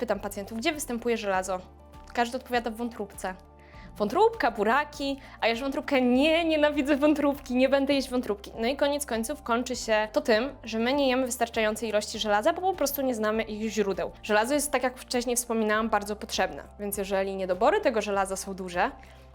Pytam pacjentów, gdzie występuje żelazo? Każdy odpowiada w wątróbce. Wątróbka, buraki, a ja wątróbkę nie, nienawidzę wątróbki, nie będę jeść wątróbki. No i koniec końców kończy się to tym, że my nie jemy wystarczającej ilości żelaza, bo po prostu nie znamy ich źródeł. Żelazo jest, tak jak wcześniej wspominałam, bardzo potrzebne, więc jeżeli niedobory tego żelaza są duże,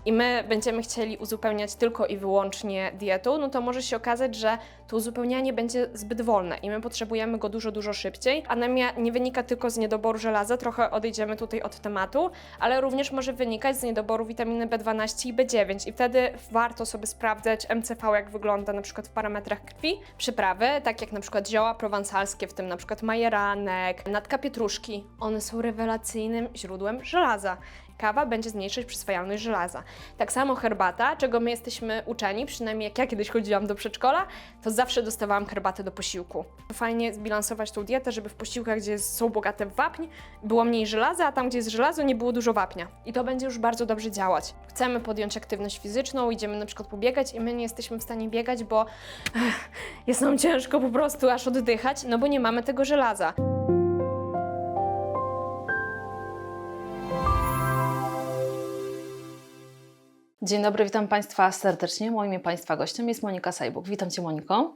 i my będziemy chcieli uzupełniać tylko i wyłącznie dietą, no to może się okazać, że to uzupełnianie będzie zbyt wolne i my potrzebujemy go dużo, dużo szybciej. Anemia nie wynika tylko z niedoboru żelaza, trochę odejdziemy tutaj od tematu, ale również może wynikać z niedoboru witaminy B12 i B9 i wtedy warto sobie sprawdzać MCV, jak wygląda na przykład w parametrach krwi. Przyprawy, tak jak na przykład zioła prowansalskie, w tym na przykład majeranek, natka pietruszki, one są rewelacyjnym źródłem żelaza. Kawa będzie zmniejszać przyswajalność żelaza. Tak samo herbata, czego my jesteśmy uczeni, przynajmniej jak ja kiedyś chodziłam do przedszkola, to zawsze dostawałam herbatę do posiłku. Fajnie zbilansować tą dietę, żeby w posiłkach, gdzie są bogate w wapń, było mniej żelaza, a tam, gdzie jest żelazo, nie było dużo wapnia. I to będzie już bardzo dobrze działać. Chcemy podjąć aktywność fizyczną, idziemy na przykład pobiegać i my nie jesteśmy w stanie biegać, bo ech, jest nam ciężko po prostu aż oddychać, no bo nie mamy tego żelaza. Dzień dobry, witam Państwa serdecznie. Moim Państwa gościem jest Monika Sajbuk. Witam Cię Moniko.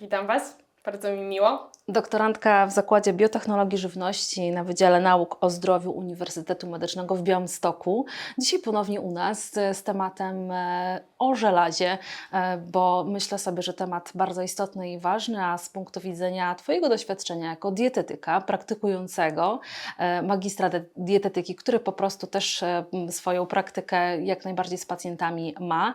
Witam Was, bardzo mi miło. Doktorantka w Zakładzie Biotechnologii Żywności na Wydziale Nauk o Zdrowiu Uniwersytetu Medycznego w Białymstoku. Dzisiaj ponownie u nas e, z tematem e, o żelazie, e, bo myślę sobie, że temat bardzo istotny i ważny, a z punktu widzenia Twojego doświadczenia jako dietetyka, praktykującego, magistra dietetyki, który po prostu też swoją praktykę jak najbardziej z pacjentami ma,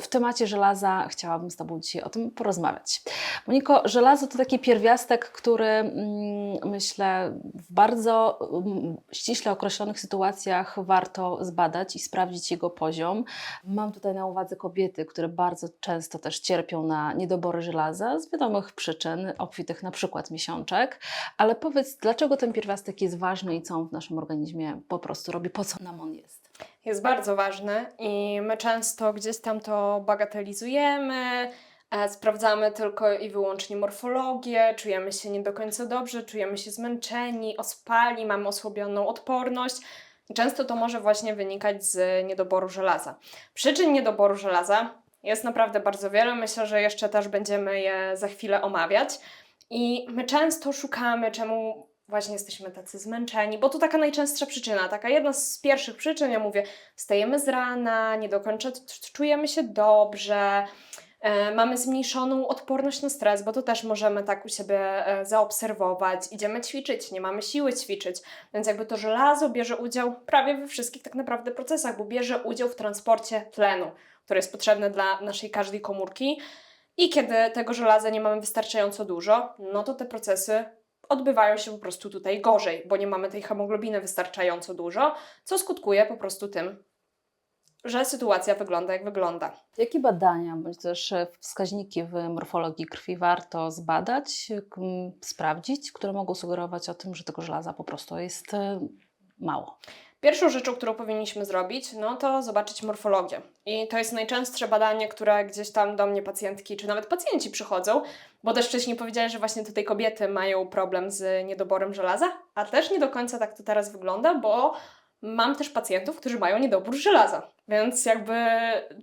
w temacie żelaza chciałabym z Tobą dzisiaj o tym porozmawiać. Moniko, żelazo to taki pierwiastek, który mm, myślę w bardzo mm, ściśle określonych sytuacjach warto zbadać i sprawdzić jego poziom. Mam tutaj na uwadze kobiety, które bardzo często też cierpią na niedobory żelaza z wiadomych przyczyn, obfitych na przykład miesiączek. Ale powiedz, dlaczego ten pierwiastek jest ważny i co on w naszym organizmie po prostu robi, po co nam on jest? jest bardzo ważny i my często gdzieś tam to bagatelizujemy, sprawdzamy tylko i wyłącznie morfologię, czujemy się nie do końca dobrze, czujemy się zmęczeni, ospali, mamy osłabioną odporność. Często to może właśnie wynikać z niedoboru żelaza. Przyczyn niedoboru żelaza jest naprawdę bardzo wiele. Myślę, że jeszcze też będziemy je za chwilę omawiać. I my często szukamy, czemu właśnie jesteśmy tacy zmęczeni, bo to taka najczęstsza przyczyna, taka jedna z pierwszych przyczyn, ja mówię, wstajemy z rana, nie do końca czujemy się dobrze, e, mamy zmniejszoną odporność na stres, bo to też możemy tak u siebie e, zaobserwować, idziemy ćwiczyć, nie mamy siły ćwiczyć, więc jakby to żelazo bierze udział prawie we wszystkich tak naprawdę procesach, bo bierze udział w transporcie tlenu, który jest potrzebny dla naszej każdej komórki. I kiedy tego żelaza nie mamy wystarczająco dużo, no to te procesy odbywają się po prostu tutaj gorzej, bo nie mamy tej hemoglobiny wystarczająco dużo, co skutkuje po prostu tym, że sytuacja wygląda jak wygląda. Jakie badania bądź też e, wskaźniki w morfologii krwi warto zbadać, sprawdzić, które mogą sugerować o tym, że tego żelaza po prostu jest e, mało? Pierwszą rzeczą, którą powinniśmy zrobić, no to zobaczyć morfologię. I to jest najczęstsze badanie, które gdzieś tam do mnie pacjentki, czy nawet pacjenci przychodzą, bo też wcześniej powiedziałeś, że właśnie tutaj kobiety mają problem z niedoborem żelaza, a też nie do końca tak to teraz wygląda, bo mam też pacjentów, którzy mają niedobór żelaza. Więc jakby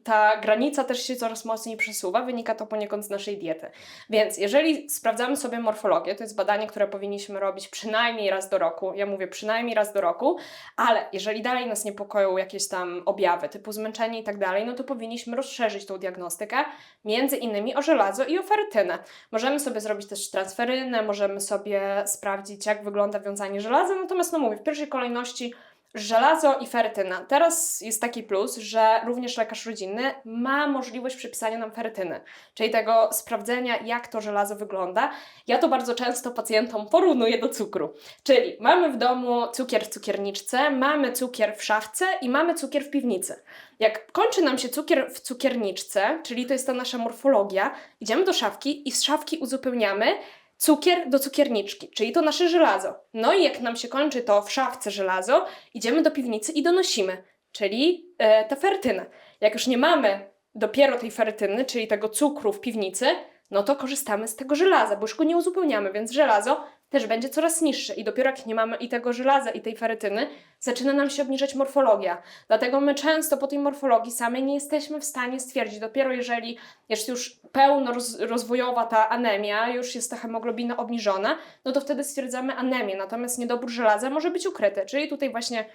ta granica też się coraz mocniej przesuwa, wynika to poniekąd z naszej diety. Więc jeżeli sprawdzamy sobie morfologię, to jest badanie, które powinniśmy robić przynajmniej raz do roku. Ja mówię przynajmniej raz do roku, ale jeżeli dalej nas niepokoją jakieś tam objawy typu zmęczenie i tak dalej, no to powinniśmy rozszerzyć tą diagnostykę między innymi o żelazo i o ferytynę. Możemy sobie zrobić też transferynę, możemy sobie sprawdzić jak wygląda wiązanie żelaza, natomiast no mówię, w pierwszej kolejności żelazo i ferytyna. Teraz jest taki plus, że również lekarz rodzinny ma możliwość przypisania nam ferytyny, czyli tego sprawdzenia, jak to żelazo wygląda. Ja to bardzo często pacjentom porównuję do cukru. Czyli mamy w domu cukier w cukierniczce, mamy cukier w szafce i mamy cukier w piwnicy. Jak kończy nam się cukier w cukierniczce, czyli to jest ta nasza morfologia, idziemy do szafki i z szafki uzupełniamy cukier do cukierniczki, czyli to nasze żelazo. No i jak nam się kończy to w szafce żelazo, idziemy do piwnicy i donosimy, czyli e, tę ferytynę. Jak już nie mamy dopiero tej ferytyny, czyli tego cukru w piwnicy, no to korzystamy z tego żelaza, bo już go nie uzupełniamy, więc żelazo też będzie coraz niższy i dopiero jak nie mamy i tego żelaza, i tej ferytyny, zaczyna nam się obniżać morfologia. Dlatego my często po tej morfologii samej nie jesteśmy w stanie stwierdzić, dopiero jeżeli jest już pełno roz, rozwojowa ta anemia, już jest ta hemoglobina obniżona, no to wtedy stwierdzamy anemię, natomiast niedobór żelaza może być ukryty, czyli tutaj właśnie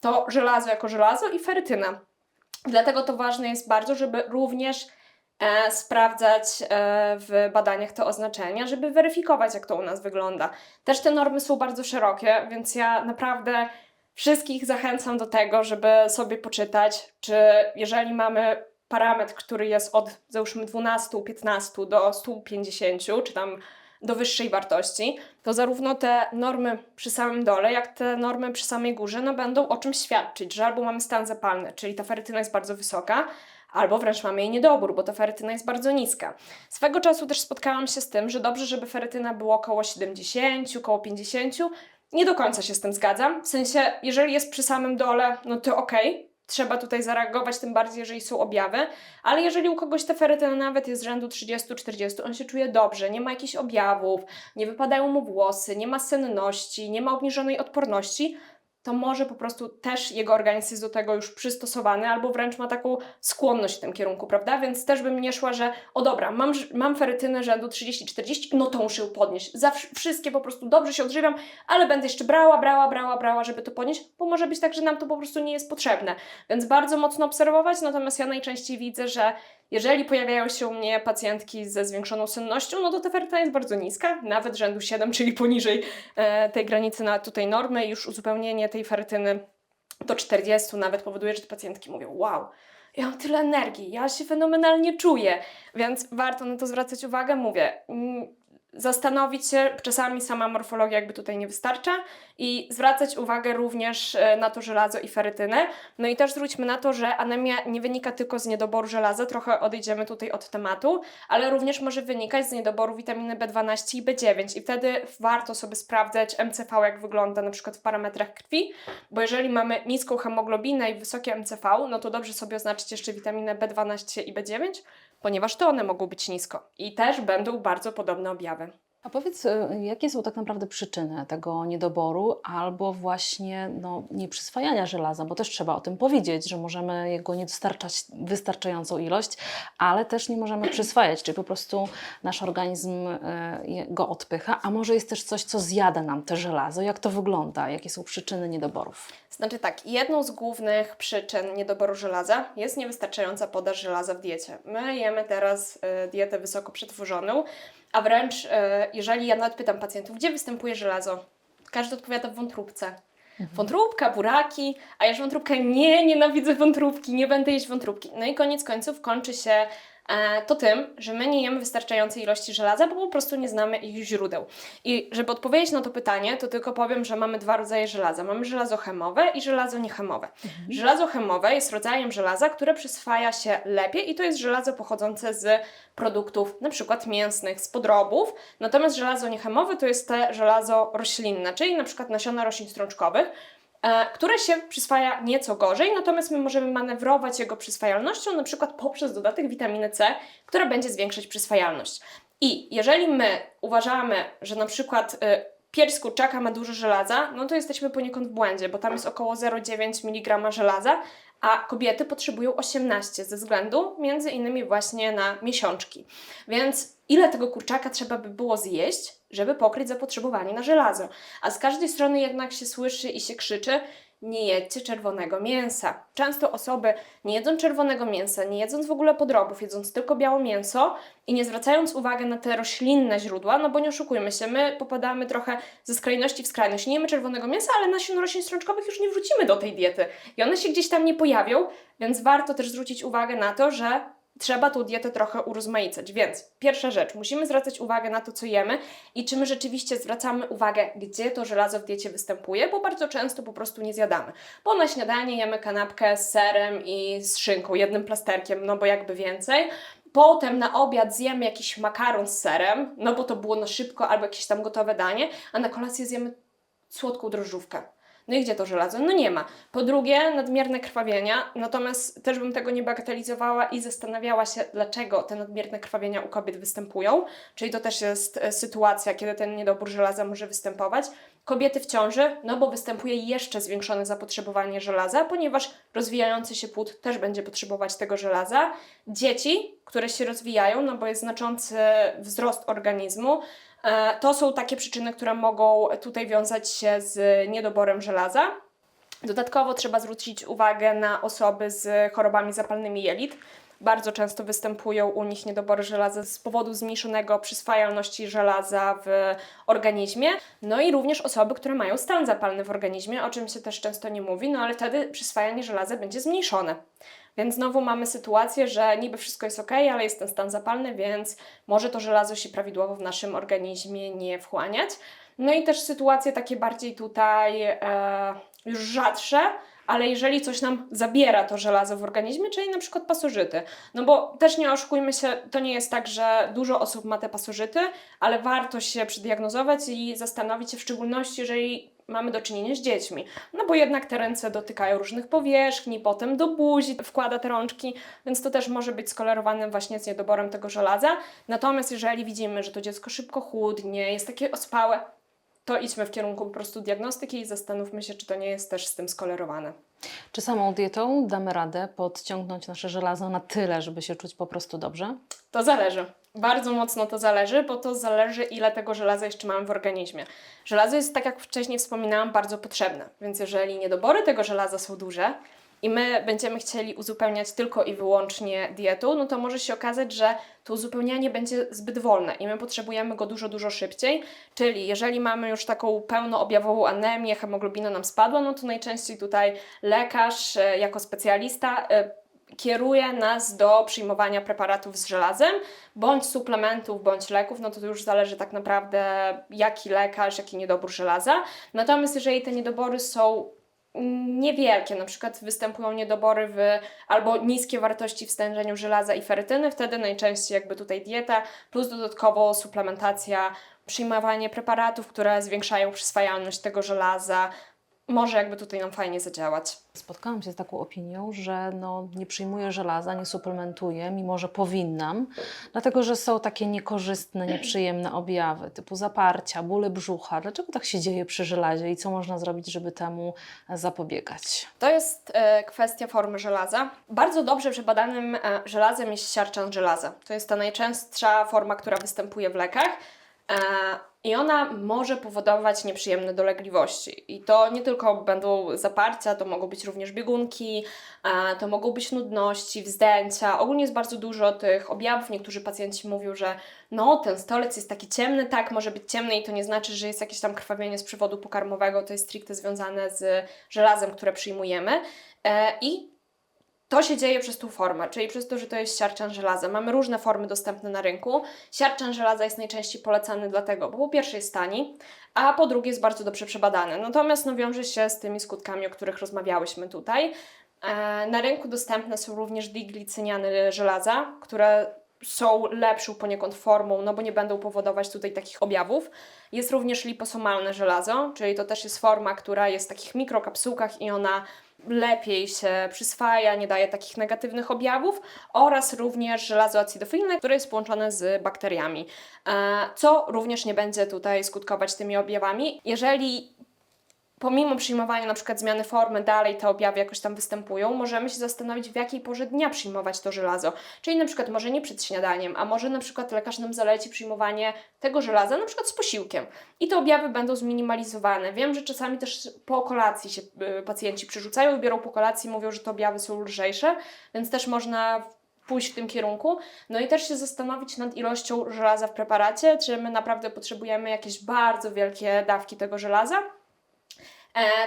to żelazo jako żelazo i ferytyna. Dlatego to ważne jest bardzo, żeby również sprawdzać e, w badaniach te oznaczenia, żeby weryfikować, jak to u nas wygląda. Też te normy są bardzo szerokie, więc ja naprawdę wszystkich zachęcam do tego, żeby sobie poczytać, czy jeżeli mamy parametr, który jest od załóżmy 12, 15 do 150, czy tam do wyższej wartości, to zarówno te normy przy samym dole, jak te normy przy samej górze, no będą o czymś świadczyć, że albo mamy stan zapalny, czyli ta ferytyna jest bardzo wysoka, albo wręcz mamy jej niedobór, bo ta ferytyna jest bardzo niska. Swego czasu też spotkałam się z tym, że dobrze, żeby ferytyna było około 70, około 50. Nie do końca się z tym zgadzam. W sensie, jeżeli jest przy samym dole, no to okej, trzeba tutaj zareagować, tym bardziej, jeżeli są objawy, ale jeżeli u kogoś ta ferytyna nawet jest z rzędu 30-40, on się czuje dobrze, nie ma jakichś objawów, nie wypadają mu włosy, nie ma senności, nie ma obniżonej odporności, to może po prostu też jego organizm jest do tego już przystosowany, albo wręcz ma taką skłonność w tym kierunku, prawda? Więc też bym nie szła, że o dobra, mam, mam ferytynę rzędu 30-40, no to muszę ją podnieść. Za wsz- wszystkie po prostu dobrze się odżywiam, ale będę jeszcze brała, brała, brała, brała, żeby to podnieść, bo może być tak, że nam to po prostu nie jest potrzebne. Więc bardzo mocno obserwować, natomiast ja najczęściej widzę, że jeżeli pojawiają się u mnie pacjentki ze zwiększoną sennością, no to ta ferytyna jest bardzo niska, nawet rzędu 7, czyli poniżej e, tej granicy na tutaj normy, już uzupełnienie tej ferytyny do 40 nawet powoduje, że pacjentki mówią: Wow, ja mam tyle energii, ja się fenomenalnie czuję, więc warto na to zwracać uwagę. Mówię, mm, zastanowić się, czasami sama morfologia jakby tutaj nie wystarcza i zwracać uwagę również e, na to żelazo i ferytynę. No i też zwróćmy na to, że anemia nie wynika tylko z niedoboru żelaza, trochę odejdziemy tutaj od tematu, ale również może wynikać z niedoboru witaminy B12 i B9 i wtedy warto sobie sprawdzać MCV, jak wygląda na przykład w parametrach krwi, bo jeżeli mamy niską hemoglobinę i wysokie MCV, no to dobrze sobie oznaczyć jeszcze witaminę B12 i B9, ponieważ to one mogą być nisko i też będą bardzo podobne objawy. A powiedz, y, jakie są tak naprawdę przyczyny tego niedoboru albo właśnie no, nieprzyswajania żelaza, bo też trzeba o tym powiedzieć, że możemy jego nie dostarczać wystarczającą ilość, ale też nie możemy przyswajać, czyli po prostu nasz organizm je- go odpycha, a może jest też coś, co zjada nam te żelazo. Jak to wygląda? Jakie są przyczyny niedoborów? Znaczy tak, jedną z głównych przyczyn niedoboru żelaza jest niewystarczająca podaż żelaza w diecie. My jemy teraz e, dietę wysoko przetworzoną, a wręcz e, jeżeli ja nawet pytam pacjentów, gdzie występuje żelazo, każdy odpowiada w wątróbce. Wątróbka, buraki, a ja że wątróbka, nie, nienawidzę wątróbki, nie będę jeść wątróbki. No i koniec końców kończy się to tym, że my nie jemy wystarczającej ilości żelaza, bo po prostu nie znamy ich źródeł. I żeby odpowiedzieć na to pytanie, to tylko powiem, że mamy dwa rodzaje żelaza. Mamy żelazo chemowe i żelazo niechemowe. Żelazo chemowe jest rodzajem żelaza, które przyswaja się lepiej i to jest żelazo pochodzące z produktów na przykład mięsnych, z podrobów. Natomiast żelazo niechemowe to jest te żelazo roślinne, czyli na przykład nasiona roślin strączkowych, e, które się przyswaja nieco gorzej, natomiast my możemy manewrować jego przyswajalnością, na przykład poprzez dodatek witaminy C, która będzie zwiększać przyswajalność. I jeżeli my uważamy, że na przykład y, pierś kurczaka ma dużo żelaza, no to jesteśmy poniekąd w błędzie, bo tam jest około 0,9 mg żelaza, a kobiety potrzebują 18 ze względu między innymi właśnie na miesiączki. Więc ile tego kurczaka trzeba by było zjeść, żeby pokryć zapotrzebowanie na żelazo? A z każdej strony jednak się słyszy i się krzyczy, nie jedzcie czerwonego mięsa. Często osoby nie jedzą czerwonego mięsa, nie jedząc w ogóle podrobów, jedząc tylko białe mięso i nie zwracając uwagi na te roślinne źródła, no bo nie oszukujmy się, my popadamy trochę ze skrajności w skrajność. Nie jemy czerwonego mięsa, ale nasion roślin strączkowych już nie wrzucimy do tej diety i one się gdzieś tam nie pojawią, więc warto też zwrócić uwagę na to, że trzeba tą dietę trochę urozmaicać. Więc pierwsza rzecz, musimy zwracać uwagę na to, co jemy i czy my rzeczywiście zwracamy uwagę, gdzie to żelazo w diecie występuje, bo bardzo często po prostu nie zjadamy. Bo na śniadanie jemy kanapkę z serem i z szynką, jednym plasterkiem, no bo jakby więcej. Potem na obiad zjemy jakiś makaron z serem, no bo to było na szybko albo jakieś tam gotowe danie, a na kolację zjemy słodką drożdżówkę. No i gdzie to żelazo? No nie ma. Po drugie, nadmierne krwawienia, natomiast też bym tego nie bagatelizowała i zastanawiała się, dlaczego te nadmierne krwawienia u kobiet występują. Czyli to też jest e, sytuacja, kiedy ten niedobór żelaza może występować. Kobiety w ciąży, no bo występuje jeszcze zwiększone zapotrzebowanie żelaza, ponieważ rozwijający się płód też będzie potrzebować tego żelaza. Dzieci, które się rozwijają, no bo jest znaczący wzrost organizmu, to są takie przyczyny, które mogą tutaj wiązać się z niedoborem żelaza. Dodatkowo trzeba zwrócić uwagę na osoby z chorobami zapalnymi jelit. Bardzo często występują u nich niedobory żelaza z powodu zmniejszonego przyswajalności żelaza w organizmie. No i również osoby, które mają stan zapalny w organizmie, o czym się też często nie mówi, no ale wtedy przyswajanie żelaza będzie zmniejszone. Więc znowu mamy sytuację, że niby wszystko jest ok, ale jest ten stan zapalny, więc może to żelazo się prawidłowo w naszym organizmie nie wchłaniać. No i też sytuacje takie bardziej tutaj e, już rzadsze, ale jeżeli coś nam zabiera to żelazo w organizmie, czyli na przykład pasożyty, no bo też nie oszukujmy się, to nie jest tak, że dużo osób ma te pasożyty, ale warto się przeddiagnozować i zastanowić się w szczególności, jeżeli mamy do czynienia z dziećmi. No bo jednak te ręce dotykają różnych powierzchni, potem do buzi wkłada te rączki, więc to też może być skolerowane właśnie z niedoborem tego żelaza. Natomiast jeżeli widzimy, że to dziecko szybko chudnie, jest takie ospałe, to idźmy w kierunku po prostu diagnostyki i zastanówmy się, czy to nie jest też z tym skolerowane. Czy samą dietą damy radę podciągnąć nasze żelazo na tyle, żeby się czuć po prostu dobrze? To zależy. Bardzo mocno to zależy, bo to zależy, ile tego żelaza jeszcze mamy w organizmie. Żelazo jest, tak jak wcześniej wspominałam, bardzo potrzebne, więc jeżeli niedobory tego żelaza są duże i my będziemy chcieli uzupełniać tylko i wyłącznie dietą, no to może się okazać, że to uzupełnianie będzie zbyt wolne i my potrzebujemy go dużo, dużo szybciej. Czyli jeżeli mamy już taką pełnoobjawową anemię, hemoglobina nam spadła, no to najczęściej tutaj lekarz e, jako specjalista e, kieruje nas do przyjmowania preparatów z żelazem, bądź suplementów, bądź leków, no to, to już zależy tak naprawdę jaki lekarz, jaki niedobór żelaza. Natomiast jeżeli te niedobory są niewielkie, na przykład występują niedobory w albo niskie wartości w stężeniu żelaza i ferytyny, wtedy najczęściej jakby tutaj dieta plus dodatkowo suplementacja, przyjmowanie preparatów, które zwiększają przyswajalność tego żelaza, może jakby tutaj nam fajnie zadziałać. Spotkałam się z taką opinią, że no, nie przyjmuję żelaza, nie suplementuję, mimo że powinnam, dlatego że są takie niekorzystne, nieprzyjemne objawy typu zaparcia, bóle brzucha. Dlaczego tak się dzieje przy żelazie i co można zrobić, żeby temu zapobiegać? To jest e, kwestia formy żelaza. Bardzo dobrze przebadanym e, żelazem jest siarczan żelaza. To jest ta najczęstsza forma, która występuje w lekach. E, I ona może powodować nieprzyjemne dolegliwości. I to nie tylko będą zaparcia, to mogą być również biegunki, to mogą być nudności, wzdęcia. Ogólnie jest bardzo dużo tych objawów. Niektórzy pacjenci mówią, że no, ten stolec jest taki ciemny, tak, może być ciemny i to nie znaczy, że jest jakieś tam krwawienie z przewodu pokarmowego. To jest stricte związane z żelazem, które przyjmujemy. E, I to się dzieje przez tą formę, czyli przez to, że to jest siarczan żelaza. Mamy różne formy dostępne na rynku. Siarczan żelaza jest najczęściej polecany dlatego, bo po pierwsze jest tani, a po drugie jest bardzo dobrze przebadany. Natomiast no, wiąże się z tymi skutkami, o których rozmawiałyśmy tutaj. E, na rynku dostępne są również diglicyniany żelaza, które są lepszą poniekąd formą, no bo nie będą powodować tutaj takich objawów. Jest również liposomalne żelazo, czyli to też jest forma, która jest w takich mikrokapsułkach i ona lepiej się przyswaja, nie daje takich negatywnych objawów oraz również żelazo acidofilne, które jest połączone z bakteriami, e, co również nie będzie tutaj skutkować tymi objawami. Jeżeli pomimo przyjmowania na przykład zmiany formy, dalej te objawy jakoś tam występują, możemy się zastanowić, w jakiej porze dnia przyjmować to żelazo. Czyli na przykład może nie przed śniadaniem, a może na przykład lekarz nam zaleci przyjmowanie tego żelaza na przykład z posiłkiem. I te objawy będą zminimalizowane. Wiem, że czasami też po kolacji się y, pacjenci przyrzucają, biorą po kolacji, mówią, że te objawy są lżejsze, więc też można pójść w tym kierunku. No i też się zastanowić nad ilością żelaza w preparacie, czy my naprawdę potrzebujemy jakieś bardzo wielkie dawki tego żelaza,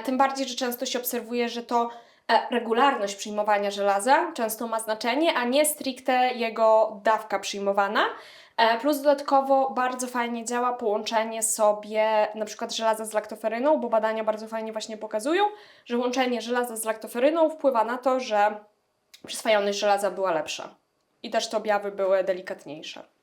tym bardziej, że często się obserwuje, że to e, regularność przyjmowania żelaza często ma znaczenie, a nie stricte jego dawka przyjmowana. E, plus dodatkowo bardzo fajnie działa połączenie sobie na przykład żelaza z laktoferyną, bo badania bardzo fajnie właśnie pokazują, że łączenie żelaza z laktoferyną wpływa na to, że przyswajalność żelaza była lepsza. I też te objawy były delikatniejsze.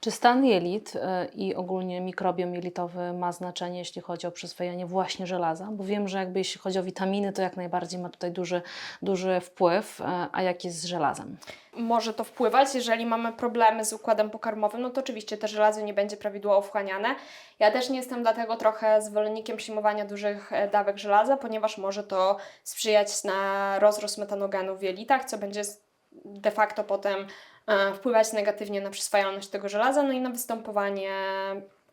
Czy stan jelit y, i ogólnie mikrobiom jelitowy ma znaczenie, jeśli chodzi o przyswajanie właśnie żelaza? Bo wiem, że jakby jeśli chodzi o witaminy, to jak najbardziej ma tutaj duży, duży wpływ, y, a jak jest z żelazem? może to wpływać. Jeżeli mamy problemy z układem pokarmowym, no to oczywiście te żelazo nie będzie prawidłowo wchłaniane. Ja też nie jestem dlatego trochę zwolennikiem przyjmowania dużych e, dawek żelaza, ponieważ może to sprzyjać na rozrost metanogenu w jelitach, co będzie de facto potem e, wpływać negatywnie na przyswajalność tego żelaza, no i na występowanie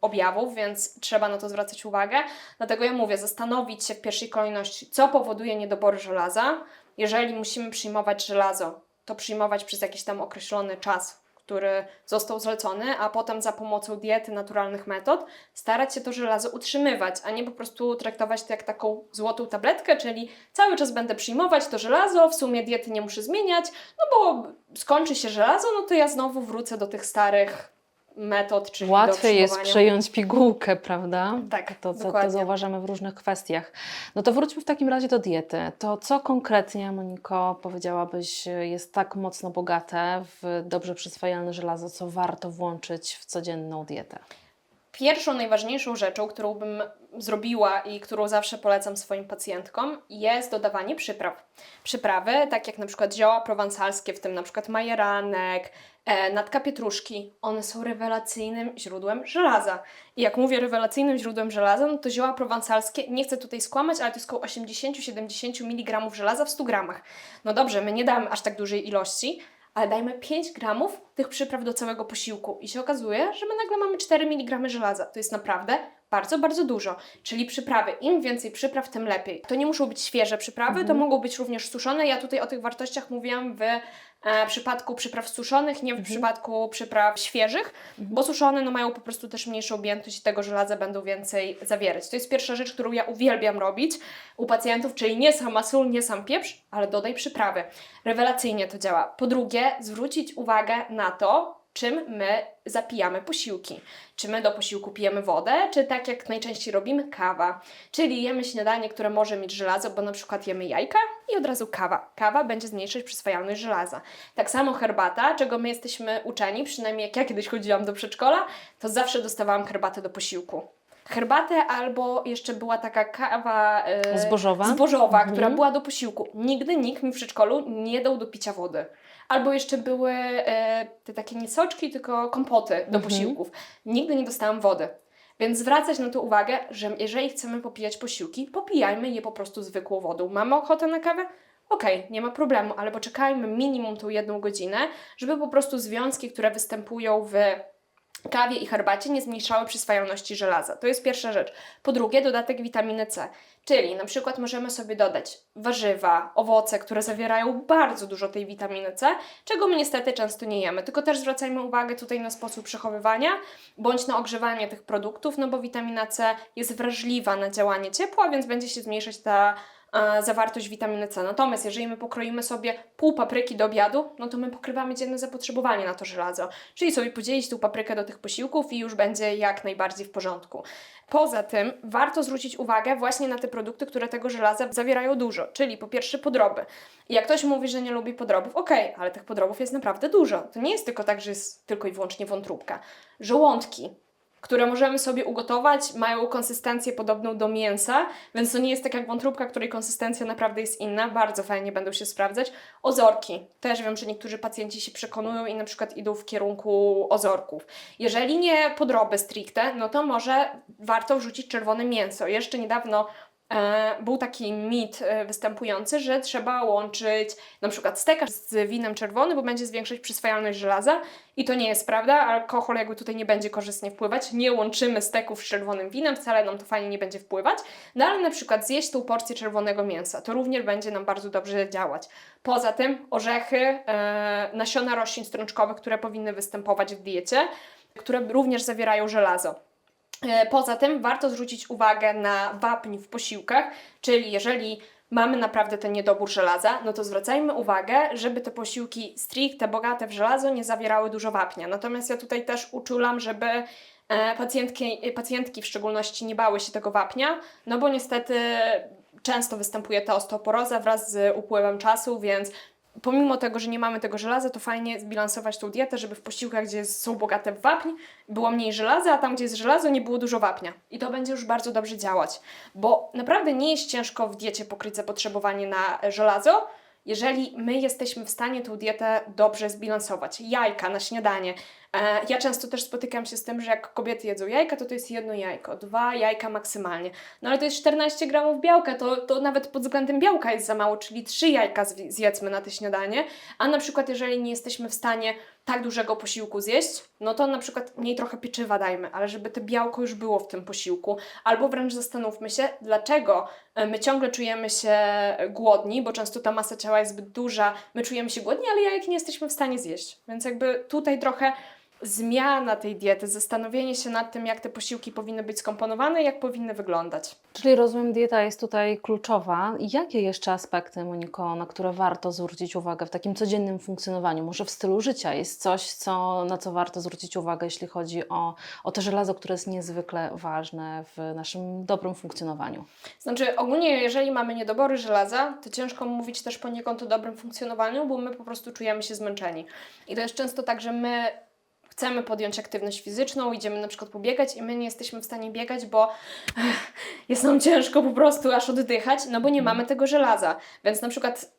objawów, więc trzeba na to zwracać uwagę. Dlatego ja mówię, zastanowić się w pierwszej kolejności, co powoduje niedobory żelaza. Jeżeli musimy przyjmować żelazo, to przyjmować przez jakiś tam określony czas, który został zlecony, a potem za pomocą diety, naturalnych metod starać się to żelazo utrzymywać, a nie po prostu traktować to jak taką złotą tabletkę, czyli cały czas będę przyjmować to żelazo, w sumie diety nie muszę zmieniać, no bo skończy się żelazo, no to ja znowu wrócę do tych starych metod, czyli Łatwiej jest przejąć pigułkę, prawda? Tak, To, co, to dokładnie. zauważamy w różnych kwestiach. No to wróćmy w takim razie do diety. To co konkretnie, Moniko, powiedziałabyś, jest tak mocno bogate w dobrze przyswajalne żelazo, co warto włączyć w codzienną dietę? Pierwszą, najważniejszą rzeczą, którą bym zrobiła i którą zawsze polecam swoim pacjentkom, jest dodawanie przypraw. Przyprawy, tak jak na przykład zioła prowansalskie, w tym na przykład majeranek, e, natka pietruszki, one są rewelacyjnym źródłem żelaza. I jak mówię rewelacyjnym źródłem żelaza, no to zioła prowansalskie, nie chcę tutaj skłamać, ale to jest około 80-70 mg żelaza w 100 gramach. No dobrze, my nie damy aż tak dużej ilości, ale dajmy 5 gramów tych przypraw do całego posiłku i się okazuje, że my nagle mamy 4 mg żelaza. To jest naprawdę bardzo, bardzo dużo. Czyli przyprawy, im więcej przypraw, tym lepiej. To nie muszą być świeże przyprawy, to mogą być również suszone. Ja tutaj o tych wartościach mówiłam w e, przypadku przypraw suszonych, nie w przypadku przypraw świeżych, bo suszone no, mają po prostu też mniejszą objętość i tego żelaza będą więcej zawierać. To jest pierwsza rzecz, którą ja uwielbiam robić u pacjentów, czyli nie sama sól, nie sam pieprz, ale dodaj przyprawy. Rewelacyjnie to działa. Po drugie, zwrócić uwagę na to, czym my zapijamy posiłki. Czy my do posiłku pijemy wodę, czy tak jak najczęściej robimy, kawa. Czyli jemy śniadanie, które może mieć żelazo, bo na przykład jemy jajka i od razu kawa. Kawa będzie zmniejszać przyswajalność żelaza. Tak samo herbata, czego my jesteśmy uczeni, przynajmniej jak ja kiedyś chodziłam do przedszkola, to zawsze dostawałam herbatę do posiłku. Herbatę albo jeszcze była taka kawa e, Zbożowa? zbożowa Mhm. która była do posiłku. Nigdy nikt mi w przedszkolu nie dał do picia wody. Albo jeszcze były e, te takie nie soczki, tylko kompoty do Mhm. posiłków. Nigdy nie dostałam wody. Więc zwracać na to uwagę, że jeżeli chcemy popijać posiłki, popijajmy je po prostu zwykłą wodą. Mamy ochotę na kawę? Okej, nie ma problemu, ale poczekajmy minimum tą jedną godzinę, żeby po prostu związki, które występują w kawie i herbacie nie zmniejszały przyswajalności żelaza. To jest pierwsza rzecz. Po drugie, dodatek witaminy C. Czyli na przykład możemy sobie dodać warzywa, owoce, które zawierają bardzo dużo tej witaminy C, czego my niestety często nie jemy. Tylko też zwracajmy uwagę tutaj na sposób przechowywania bądź na ogrzewanie tych produktów, no bo witamina C jest wrażliwa na działanie ciepła, więc będzie się zmniejszać ta zawartość witaminy C. Natomiast jeżeli my pokroimy sobie pół papryki do obiadu, no to my pokrywamy dzienne zapotrzebowanie na to żelazo. Czyli sobie podzielić tą paprykę do tych posiłków i już będzie jak najbardziej w porządku. Poza tym warto zwrócić uwagę właśnie na te produkty, które tego żelaza zawierają dużo, czyli po pierwsze podroby. Jak ktoś mówi, że nie lubi podrobów, okej, ale tych podrobów jest naprawdę dużo. To nie jest tylko tak, że jest tylko i wyłącznie wątróbka. Żołądki, które możemy sobie ugotować, mają konsystencję podobną do mięsa, więc to nie jest tak jak wątróbka, której konsystencja naprawdę jest inna, bardzo fajnie będą się sprawdzać. Ozorki. Też wiem, że niektórzy pacjenci się przekonują i na przykład idą w kierunku ozorków. Jeżeli nie podroby stricte, no to może warto wrzucić czerwone mięso. Jeszcze niedawno był taki mit e, występujący, że trzeba łączyć na przykład steka z winem czerwonym, bo będzie zwiększać przyswajalność żelaza i to nie jest prawda. Alkohol jakby tutaj nie będzie korzystnie wpływać. Nie łączymy steków z czerwonym winem, wcale nam to fajnie nie będzie wpływać. No ale na przykład zjeść tą porcję czerwonego mięsa, to również będzie nam bardzo dobrze działać. Poza tym orzechy, e, nasiona roślin strączkowych, które powinny występować w diecie, które również zawierają żelazo. E, Poza tym warto zwrócić uwagę na wapń w posiłkach, czyli jeżeli mamy naprawdę ten niedobór żelaza, no to zwracajmy uwagę, żeby te posiłki stricte bogate w żelazo nie zawierały dużo wapnia. Natomiast ja tutaj też uczulam, żeby e, pacjentki, pacjentki w szczególności nie bały się tego wapnia, no bo niestety często występuje ta osteoporoza wraz z upływem czasu, więc pomimo tego, że nie mamy tego żelaza, to fajnie zbilansować tą dietę, żeby w posiłkach, gdzie są bogate w wapń, było mniej żelaza, a tam, gdzie jest żelazo, nie było dużo wapnia. I to będzie już bardzo dobrze działać, bo naprawdę nie jest ciężko w diecie pokryć zapotrzebowanie na żelazo, jeżeli my jesteśmy w stanie tą dietę dobrze zbilansować. Jajka na śniadanie. E, Ja często też spotykam się z tym, że jak kobiety jedzą jajka, to to jest jedno jajko, dwa jajka maksymalnie. No ale to jest 14 gramów białka, to, to nawet pod względem białka jest za mało, czyli trzy jajka zjedzmy na te śniadanie. A na przykład jeżeli nie jesteśmy w stanie tak dużego posiłku zjeść, no to na przykład mniej trochę pieczywa dajmy, ale żeby to białko już było w tym posiłku. Albo wręcz zastanówmy się, dlaczego e, my ciągle czujemy się głodni, bo często ta masa ciała jest zbyt duża, my czujemy się głodni, ale jajek nie jesteśmy w stanie zjeść. Więc jakby tutaj trochę zmiana tej diety, zastanowienie się nad tym, jak te posiłki powinny być skomponowane, jak powinny wyglądać. Czyli rozumiem, dieta jest tutaj kluczowa. Jakie jeszcze aspekty, Moniko, na które warto zwrócić uwagę w takim codziennym funkcjonowaniu? Może w stylu życia jest coś, co, na co warto zwrócić uwagę, jeśli chodzi o, o to żelazo, które jest niezwykle ważne w naszym dobrym funkcjonowaniu? Znaczy, ogólnie, jeżeli mamy niedobory żelaza, to ciężko mówić też poniekąd o dobrym funkcjonowaniu, bo my po prostu czujemy się zmęczeni. I to jest często tak, że my chcemy podjąć aktywność fizyczną, idziemy na przykład pobiegać i my nie jesteśmy w stanie biegać, bo jest nam ciężko po prostu aż oddychać, no bo nie mamy tego żelaza. Więc na przykład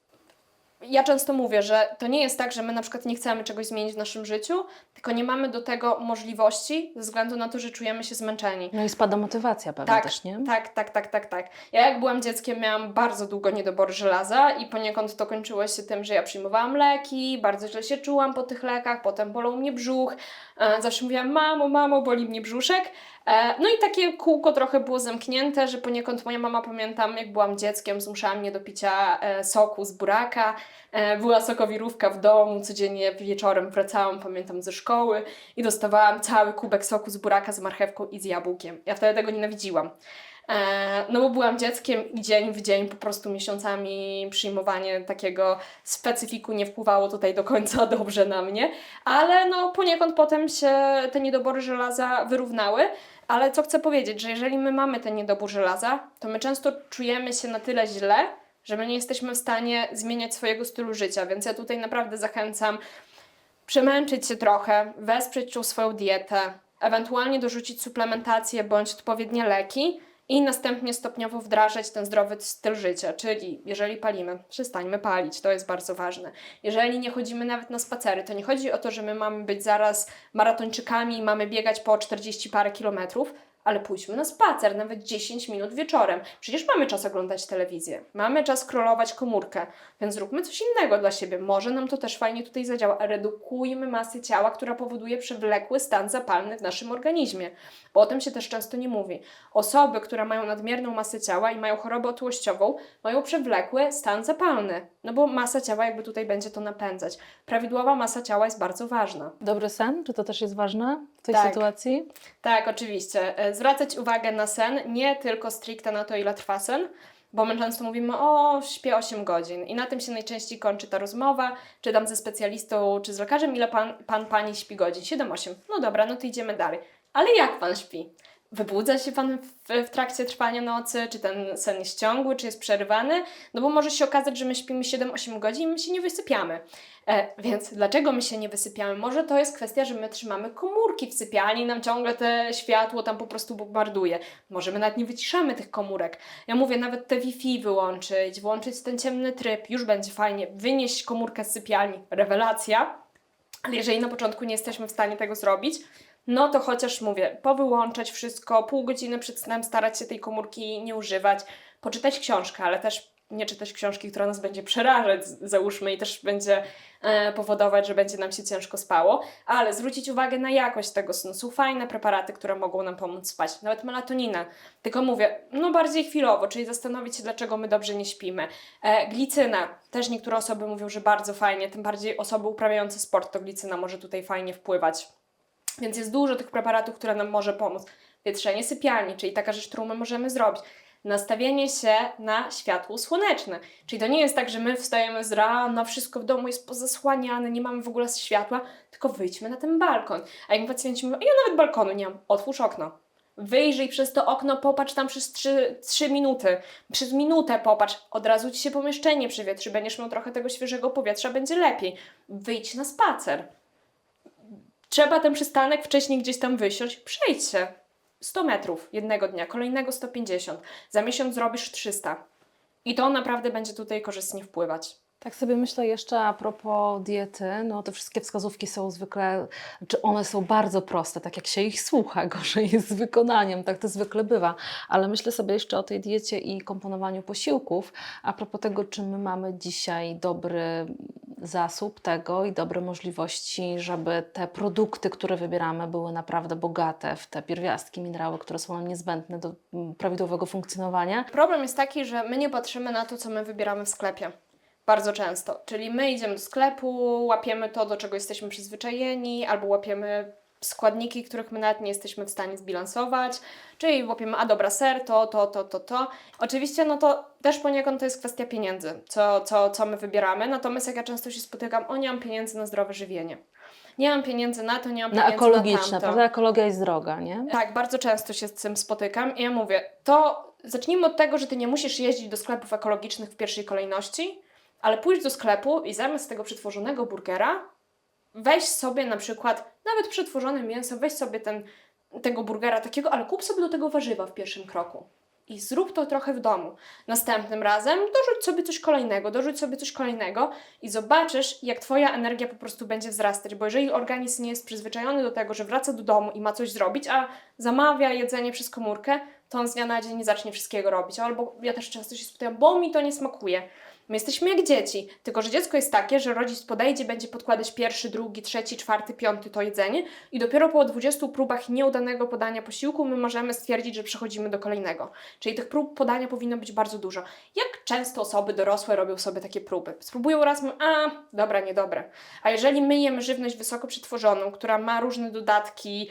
ja często mówię, że to nie jest tak, że my na przykład nie chcemy czegoś zmienić w naszym życiu, tylko nie mamy do tego możliwości ze względu na to, że czujemy się zmęczeni. No i spada motywacja pewnie Tak, też, nie? tak, tak, tak, tak, tak. Ja jak byłam dzieckiem miałam bardzo długo niedobory żelaza i poniekąd to kończyło się tym, że ja przyjmowałam leki, bardzo źle się czułam po tych lekach, potem bolał mnie brzuch, e, zawsze mówiłam mamo, mamo, boli mnie brzuszek. E, no i takie kółko trochę było zamknięte, że poniekąd moja mama, pamiętam, jak byłam dzieckiem, zmuszała mnie do picia e, soku z buraka. E, była sokowirówka w domu, codziennie wieczorem wracałam, pamiętam, ze szkoły i dostawałam cały kubek soku z buraka z marchewką i z jabłkiem. Ja wtedy tego nienawidziłam. No bo byłam dzieckiem i dzień w dzień po prostu miesiącami przyjmowanie takiego specyfiku nie wpływało tutaj do końca dobrze na mnie, ale no poniekąd potem się te niedobory żelaza wyrównały. Ale co chcę powiedzieć, że jeżeli my mamy ten niedobór żelaza, to my często czujemy się na tyle źle, że my nie jesteśmy w stanie zmieniać swojego stylu życia, więc ja tutaj naprawdę zachęcam przemęczyć się trochę, wesprzeć tą swoją dietę, ewentualnie dorzucić suplementację bądź odpowiednie leki i następnie stopniowo wdrażać ten zdrowy styl życia. Czyli jeżeli palimy, przestańmy palić, to jest bardzo ważne. Jeżeli nie chodzimy nawet na spacery, to nie chodzi o to, że my mamy być zaraz maratończykami i mamy biegać po 40 parę kilometrów, ale pójdźmy na spacer, nawet 10 minut wieczorem. Przecież mamy czas oglądać telewizję, mamy czas scrollować komórkę, więc zróbmy coś innego dla siebie. Może nam to też fajnie tutaj zadziała. Redukujmy masę ciała, która powoduje przewlekły stan zapalny w naszym organizmie. Bo o tym się też często nie mówi. Osoby, które mają nadmierną masę ciała i mają chorobę otyłościową, mają przewlekły stan zapalny. No bo masa ciała jakby tutaj będzie to napędzać. Prawidłowa masa ciała jest bardzo ważna. Dobry sen, czy to też jest ważne w tej Tak. sytuacji? Tak, oczywiście. Zwracać uwagę na sen, nie tylko stricte na to, ile trwa sen, bo my często mówimy, o, śpię 8 godzin i na tym się najczęściej kończy ta rozmowa, czy tam ze specjalistą, czy z lekarzem, ile pan, pan pani śpi godzin? 7-8. No dobra, no to idziemy dalej. Ale jak pan śpi? Wybudza się pan w, w trakcie trwania nocy? Czy ten sen jest ciągły, czy jest przerywany? No bo może się okazać, że my śpimy 7-8 godzin i my się nie wysypiamy. E, więc dlaczego my się nie wysypiamy? Może to jest kwestia, że my trzymamy komórki w sypialni i nam ciągle te światło tam po prostu bombarduje. Może my nawet nie wyciszamy tych komórek. Ja mówię, nawet te Wi-Fi wyłączyć, włączyć ten ciemny tryb, już będzie fajnie. Wynieść komórkę z sypialni, rewelacja. Ale jeżeli na początku nie jesteśmy w stanie tego zrobić, no to chociaż mówię, powyłączać wszystko, pół godziny przed snem starać się tej komórki nie używać, poczytać książkę, ale też nie czytać książki, która nas będzie przerażać, załóżmy, i też będzie e, powodować, że będzie nam się ciężko spało, ale zwrócić uwagę na jakość tego snu. Są fajne preparaty, które mogą nam pomóc spać, nawet melatoninę. Tylko mówię, no bardziej chwilowo, czyli zastanowić się, dlaczego my dobrze nie śpimy. E, glicyna, też niektóre osoby mówią, że bardzo fajnie, tym bardziej osoby uprawiające sport, to glicyna może tutaj fajnie wpływać. Więc jest dużo tych preparatów, które nam może pomóc. Wietrzenie sypialni, czyli taka rzecz, którą my możemy zrobić. Nastawienie się na światło słoneczne. Czyli to nie jest tak, że my wstajemy z rana, wszystko w domu jest pozasłaniane, nie mamy w ogóle światła, tylko wyjdźmy na ten balkon. A jak pacjenci mówią, ja nawet balkonu nie mam, otwórz okno. Wyjrzyj przez to okno, popatrz tam przez 3, 3 minuty. Przez minutę popatrz, od razu ci się pomieszczenie przywietrzy, będziesz miał trochę tego świeżego powietrza, będzie lepiej. Wyjdź na spacer. Trzeba ten przystanek wcześniej gdzieś tam wysiąść, przejdź się. 100 metrów jednego dnia, kolejnego 150. Za miesiąc zrobisz 300. I to naprawdę będzie tutaj korzystnie wpływać. Tak sobie myślę jeszcze a propos diety, no te wszystkie wskazówki są zwykle, czy one są bardzo proste, tak jak się ich słucha, gorzej jest z wykonaniem, tak to zwykle bywa. Ale myślę sobie jeszcze o tej diecie i komponowaniu posiłków, a propos tego, czy my mamy dzisiaj dobry zasób tego i dobre możliwości, żeby te produkty, które wybieramy, były naprawdę bogate w te pierwiastki, minerały, które są nam niezbędne do mm, prawidłowego funkcjonowania. Problem jest taki, że my nie patrzymy na to, co my wybieramy w sklepie. Bardzo często. Czyli my idziemy do sklepu, łapiemy to, do czego jesteśmy przyzwyczajeni, albo łapiemy składniki, których my nawet nie jesteśmy w stanie zbilansować. Czyli łapiemy, a dobra, ser, to, to, to, to, to. Oczywiście, no to też poniekąd to jest kwestia pieniędzy, co, co, co my wybieramy. Natomiast jak ja często się spotykam, o nie mam pieniędzy na zdrowe żywienie. Nie mam pieniędzy na to, nie mam Na pieniędzy na ekologiczne, tamto. prawda? Ekologia jest droga, nie? Tak, bardzo często się z tym spotykam i ja mówię, to zacznijmy od tego, że ty nie musisz jeździć do sklepów ekologicznych w pierwszej kolejności, ale pójdź do sklepu i zamiast tego przetworzonego burgera, weź sobie na przykład nawet przetworzone mięso, weź sobie ten, tego burgera takiego, ale kup sobie do tego warzywa w pierwszym kroku. I zrób to trochę w domu. Następnym razem dorzuć sobie coś kolejnego, dorzuć sobie coś kolejnego i zobaczysz, jak Twoja energia po prostu będzie wzrastać. Bo jeżeli organizm nie jest przyzwyczajony do tego, że wraca do domu i ma coś zrobić, a zamawia jedzenie przez komórkę, to on z dnia na dzień nie zacznie wszystkiego robić. Albo ja też często się spytam, bo mi to nie smakuje. My jesteśmy jak dzieci, tylko że dziecko jest takie, że rodzic podejdzie, będzie podkładać pierwszy, drugi, trzeci, czwarty, piąty to jedzenie i dopiero po 20 próbach nieudanego podania posiłku my możemy stwierdzić, że przechodzimy do kolejnego. Czyli tych prób podania powinno być bardzo dużo. Jak często osoby dorosłe robią sobie takie próby? Spróbują raz, a dobra, niedobre. A jeżeli my jemy żywność wysoko przetworzoną, która ma różne dodatki,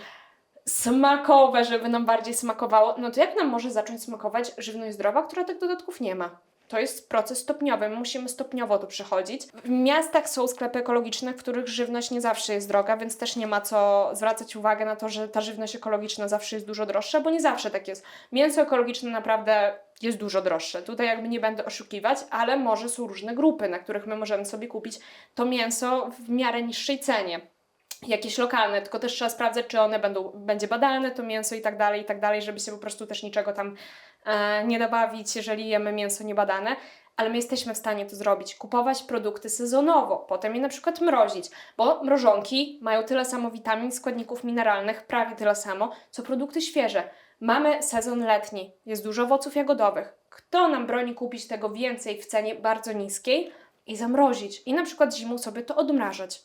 smakowe, żeby nam bardziej smakowało, no to jak nam może zacząć smakować żywność zdrowa, która tych dodatków nie ma? To jest proces stopniowy, my musimy stopniowo to przechodzić. W miastach są sklepy ekologiczne, w których żywność nie zawsze jest droga, więc też nie ma co zwracać uwagi na to, że ta żywność ekologiczna zawsze jest dużo droższa, bo nie zawsze tak jest. Mięso ekologiczne naprawdę jest dużo droższe. Tutaj jakby nie będę oszukiwać, ale może są różne grupy, na których my możemy sobie kupić to mięso w miarę niższej cenie jakieś lokalne, tylko też trzeba sprawdzać, czy one będą, będzie badane, to mięso i tak dalej, i tak dalej, żeby się po prostu też niczego tam nie dobawić, jeżeli jemy mięso niebadane. Ale my jesteśmy w stanie to zrobić, kupować produkty sezonowo, potem je na przykład mrozić, bo mrożonki mają tyle samo witamin, składników mineralnych, prawie tyle samo, co produkty świeże. Mamy sezon letni, jest dużo owoców jagodowych. Kto nam broni kupić tego więcej w cenie bardzo niskiej i zamrozić? I na przykład zimą sobie to odmrażać.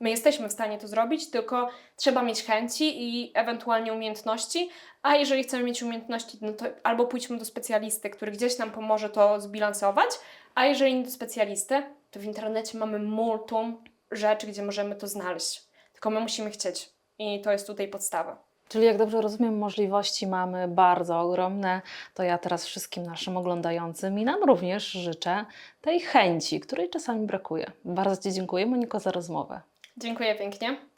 My jesteśmy w stanie to zrobić, tylko trzeba mieć chęci i ewentualnie umiejętności, a jeżeli chcemy mieć umiejętności, no to albo pójdźmy do specjalisty, który gdzieś nam pomoże to zbilansować, a jeżeli nie do specjalisty, to w internecie mamy multum rzeczy, gdzie możemy to znaleźć. Tylko my musimy chcieć i to jest tutaj podstawa. Czyli jak dobrze rozumiem, możliwości mamy bardzo ogromne. To ja teraz wszystkim naszym oglądającym i nam również życzę tej chęci, której czasami brakuje. Bardzo Ci dziękuję, Moniko, za rozmowę. Dziękuję pięknie.